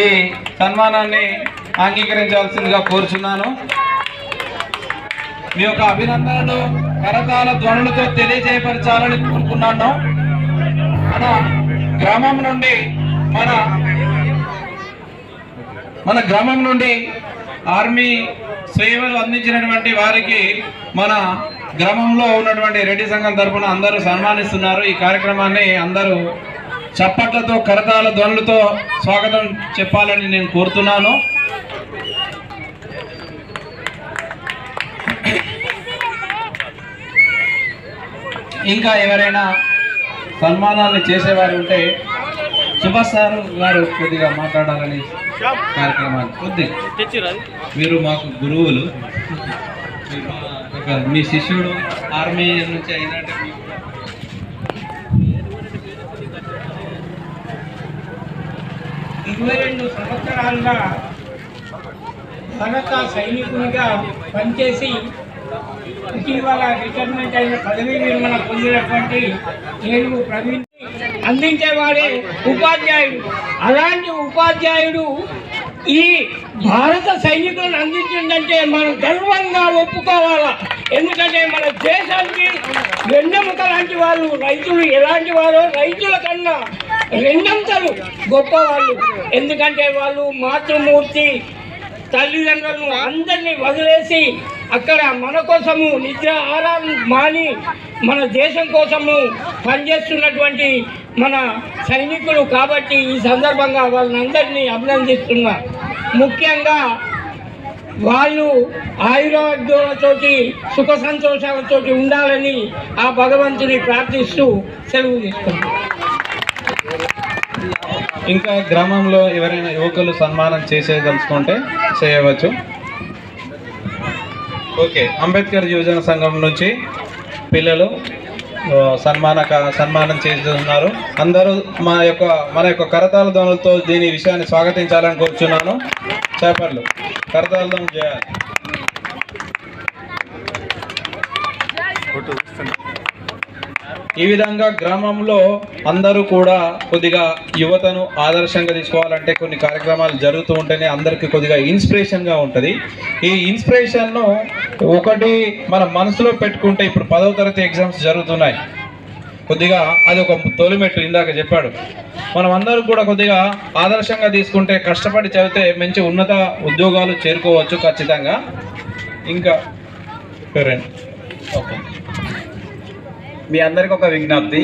ఈ సన్మానాన్ని అంగీకరించాల్సిందిగా కోరుచున్నాను. మీ యొక్క అభినందనలు కరతాల ధ్వనులతో తెలియజేయపరచాలని కోరుకున్నాను. మన గ్రామం నుండి మన మన గ్రామం నుండి ఆర్మీ సేవలు అందించినటువంటి వారికి మన గ్రామంలో ఉన్నటువంటి రెడ్డి సంఘం తరఫున అందరూ సన్మానిస్తున్నారు. ఈ కార్యక్రమాన్ని అందరూ చప్పట్లతో కరతాల ధ్వనులతో స్వాగతం చెప్పాలని నేను కోరుతున్నాను. ఇంకా ఎవరైనా సన్మానాన్ని చేసేవారు ఉంటే సుభాష్ సార్ గారు కొద్దిగా మాట్లాడాలని కార్యక్రమాన్ని కొద్ది. మీరు మాకు గురువులు. ఒక మీ శిష్యుడు ఆర్మీ నుంచి అయినట్టు ఇరవై రెండు సంవత్సరాలుగా భారత సైనికునిగా పనిచేసి ఇటీవల రిటైర్మెంట్ అయిన పదవీ విరమణ పొందినటువంటి ఏనుగు ప్రవీణ్ అందించేవాడే ఉపాధ్యాయుడు. అలాంటి ఉపాధ్యాయుడు ఈ భారత సైనికులను అందించిందంటే మనం గర్వంగా ఒప్పుకోవాలా. ఎందుకంటే మన దేశానికి వెన్నెముక లాంటి వాళ్ళు రైతులు ఎలాంటి వారో రైతుల కన్నా రెండంతలు గొప్పవాళ్ళు. ఎందుకంటే వాళ్ళు మాతృమూర్తి తల్లిదండ్రులను అందరినీ వదిలేసి అక్కడ మన కోసము నిద్ర ఆరాం మాని మన దేశం కోసము పనిచేస్తున్నటువంటి మన సైనికులు కాబట్టి ఈ సందర్భంగా వాళ్ళని అందరినీ అభినందిస్తున్నా. ముఖ్యంగా వాళ్ళు ఆయురారోగ్యాలతోటి సుఖ సంతోషాలతోటి ఉండాలని ఆ భగవంతుని ప్రార్థిస్తూ సెలవు తీసుకుంటాం ఇంకా గ్రామంలో ఎవరైనా యువకులు సన్మానం చేసేదలుచుకుంటే చేయవచ్చు. ఓకే అంబేద్కర్ యువజన సంఘం నుంచి పిల్లలు సన్మాన క- సన్మానం చేస్తున్నారు. అందరూ మా యొక్క మన యొక్క కరతాల ధ్వనులతో దీని విషయాన్ని స్వాగతించాలని కోరుచున్నాను. చేపర్లు. కరతాల ధ్వనులు చేయాలి ఈ విధంగా గ్రామంలో అందరూ కూడా కొద్దిగా యువతను ఆదర్శంగా తీసుకోవాలంటే కొన్ని కార్యక్రమాలు జరుగుతూ ఉంటేనే అందరికీ కొద్దిగా ఇన్స్పిరేషన్గా ఉంటుంది. ఈ ఇన్స్పిరేషన్ను ఒకటి మన మనసులో పెట్టుకుంటే ఇప్పుడు పదవ తరగతి ఎగ్జామ్స్ జరుగుతున్నాయి. కొద్దిగా అది ఒక తొలిమెట్టు ఇందాక చెప్పాడు. మనం అందరూ కూడా కొద్దిగా ఆదర్శంగా తీసుకుంటే కష్టపడి చదివితే మంచి ఉన్నత ఉద్యోగాలు చేరుకోవచ్చు ఖచ్చితంగా. ఇంకా పేరెంట్. ఓకే. మీ అందరికీ ఒక విజ్ఞప్తి.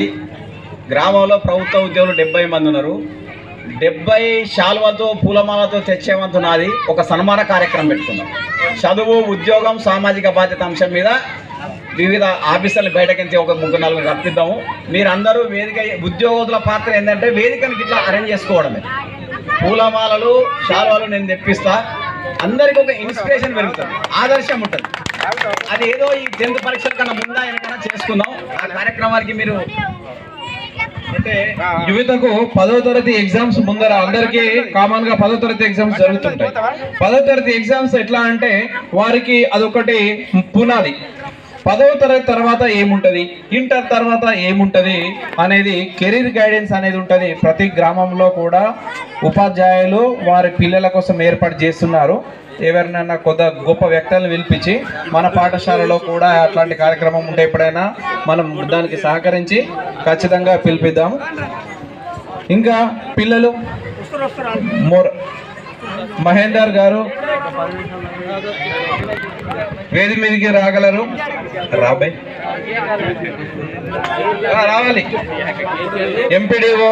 గ్రామంలో ప్రభుత్వ ఉద్యోగులు డెబ్బై మంది ఉన్నారు. డెబ్బై శాల్వతో పూలమాలతో తెచ్చేవంతు నాది ఒక సన్మాన కార్యక్రమం పెట్టుకున్నాం. చదువు ఉద్యోగం సామాజిక బాధ్యత అంశం మీద వివిధ ఆఫీసర్లు బయటకించి ఒక ముగ్గురు నలుగురు రప్పిద్దాము మీరందరూ వేదిక ఉద్యోగుల పాత్ర ఏంటంటే వేదికను ఇట్లా అరేంజ్ చేసుకోవడమే. పూలమాలలు శాల్వాలు నేను తెప్పిస్తా. అందరికి ఒక ఇన్స్పిరేషన్ పెరుగుతుంది. ఆదర్శం ఉంటుంది. అది ఏదో ఈ టెన్త్ పరీక్షల కన్నా ముందా ఏమైనా చేసుకుందాం. ఆ కార్యక్రమానికి మీరు అంటే యువతకు పదో తరగతి ఎగ్జామ్స్ ముందర అందరికీ కామన్గా పదో తరగతి ఎగ్జామ్స్ జరుగుతుంటాయి. పదో తరగతి ఎగ్జామ్స్ ఎట్లా అంటే వారికి అదొకటి పునాది. పదవ తరగతి తర్వాత ఏముంటది? ఇంటర్ తర్వాత ఏముంటది? అనేది కెరీర్ గైడెన్స్ అనేది ఉంటది. ప్రతి గ్రామంలో కూడా ఉపాధ్యాయులు వారి పిల్లల కోసం ఏర్పాటు చేస్తున్నారు. ఎవరినైనా కొత్త గొప్ప వ్యక్తులను పిలిపించి మన పాఠశాలలో కూడా అట్లాంటి కార్యక్రమం ఉంటే ఎప్పుడైనా మనం దానికి సహకరించి ఖచ్చితంగా పిలిపిద్దాం ఇంకా పిల్లలు? మోర్ మహేందర్ గారు వేది మీదకి రాగలరు? రాబాయ్ రావాలి. ఎంపీడీఓ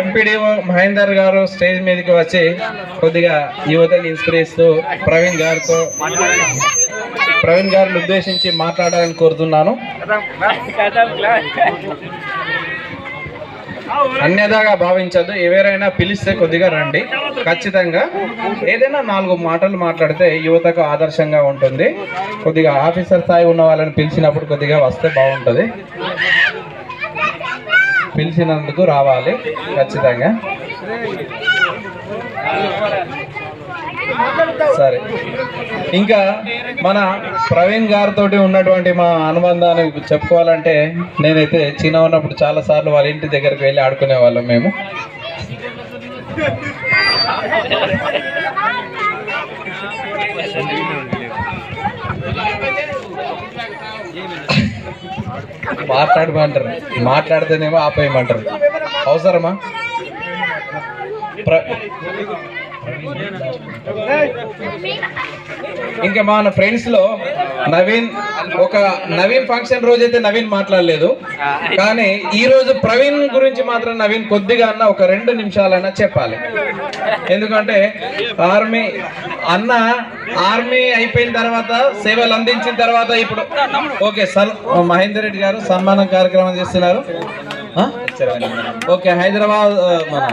ఎంపీడీఓ మహేందర్ గారు స్టేజ్ మీదకి వచ్చి కొద్దిగా యువతని ఇన్స్పిరేస్తూ ప్రవీణ్ గారితో ప్రవీణ్ గారిని ఉద్దేశించి మాట్లాడాలని కోరుతున్నాను. అన్యదాగా భావించద్దు. ఎవరైనా పిలిస్తే కొద్దిగా రండి. ఖచ్చితంగా ఏదైనా నాలుగు మాటలు మాట్లాడితే యువతకు ఆదర్శంగా ఉంటుంది. కొద్దిగా ఆఫీసర్ స్థాయి ఉన్న వాళ్ళని పిలిచినప్పుడు కొద్దిగా వస్తే బాగుంటుంది. పిలిచినందుకు రావాలి. ఖచ్చితంగా. సరే. ఇంకా మన ప్రవీణ్ గారితో ఉన్నటువంటి మా అనుబంధాన్ని చెప్పుకోవాలంటే నేనైతే చిన్న ఉన్నప్పుడు చాలా సార్లు వాళ్ళ ఇంటి దగ్గరికి వెళ్ళి ఆడుకునే వాళ్ళం మేము. మాట్లాడమంటారు. మాట్లాడితేనేమో ఆపేయమంటారు. అవసరమా? ప్ర- ఇంకా మన ఫ్రెండ్స్లో నవీన్ ఒక నవీన్ ఫంక్షన్ రోజైతే నవీన్ మాట్లాడలేదు. కానీ ఈ రోజు ప్రవీణ్ గురించి మాత్రం నవీన్ కొద్దిగా అన్న ఒక రెండు నిమిషాలన్నా చెప్పాలి. ఎందుకంటే ఆర్మీ అన్న ఆర్మీ అయిపోయిన తర్వాత సేవలు అందించిన తర్వాత ఇప్పుడు ఓకే సన్ మహేందర్ రెడ్డి గారు సన్మానం కార్యక్రమం చేస్తున్నారు? ఓకే హైదరాబాద్ మన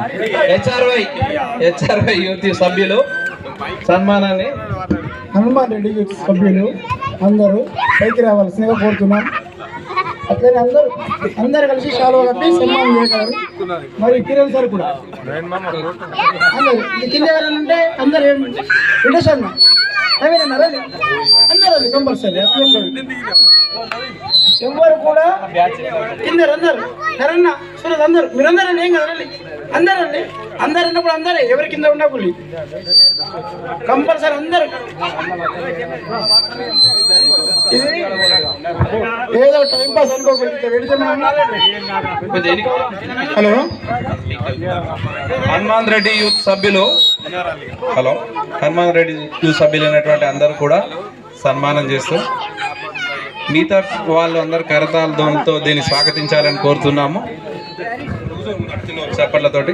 హెచ్ఆర్వై హెచ్ఆర్వై యూత్ సభ్యులు సన్మానాన్ని హనుమాన్ రెడ్డి సభ్యులు అందరూ పైకి రావాల్సిందిగా కోరుతున్నాం. అట్లనే అందరూ అందరు కలిసి శాలువా కప్పి సన్మానం చేయగలరు మరి కిరణ్ సార్ కూడా. అందరు ఈ కింద ఎవరైనా ఉంటే అందరు ఏం విండోస్ అన్న. నవీన్ రండి అందరూ రండి కంపల్సరీ ఎవరు కూడా కింద అందరు నరన్న సురేష్ అందరు మీరందరూ ఏం కదండి అందరు రండి. అందరు అన్నప్పుడు అందరే ఎవరి కింద ఉండకూడదు కంపల్సరీ అందరు. ఇది ఏదో టైం పాస్ అనుకోకూడదు హలో? హనుమాన్ రెడ్డి యూత్ సభ్యులు. హలో? హనుమాన్ రెడ్డి యూత్ సభ్యులు అయినటువంటి అందరూ కూడా సన్మానం చేస్తూ మిగతా వాళ్ళు అందరు కరతాలతో దీన్ని స్వాగతించాలని కోరుతున్నాము. చప్పట్లతోటి.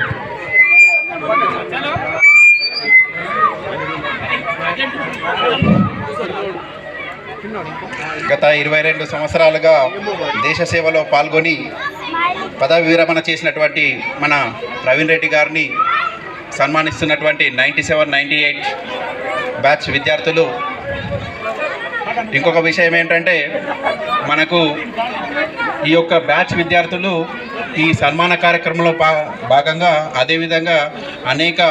గత ఇరవై రెండు సంవత్సరాలుగా దేశ సేవలో పాల్గొని పదవి విరమణ చేసినటువంటి మన ప్రవీణ్ రెడ్డి గారిని సన్మానిస్తున్నటువంటి ninety seven ninety eight batch విద్యార్థులు. ఇంకొక విషయం ఏంటంటే మనకు ఈ యొక్క బ్యాచ్ విద్యార్థులు ఈ సన్మాన కార్యక్రమంలో భాగంగా అదేవిధంగా అనేక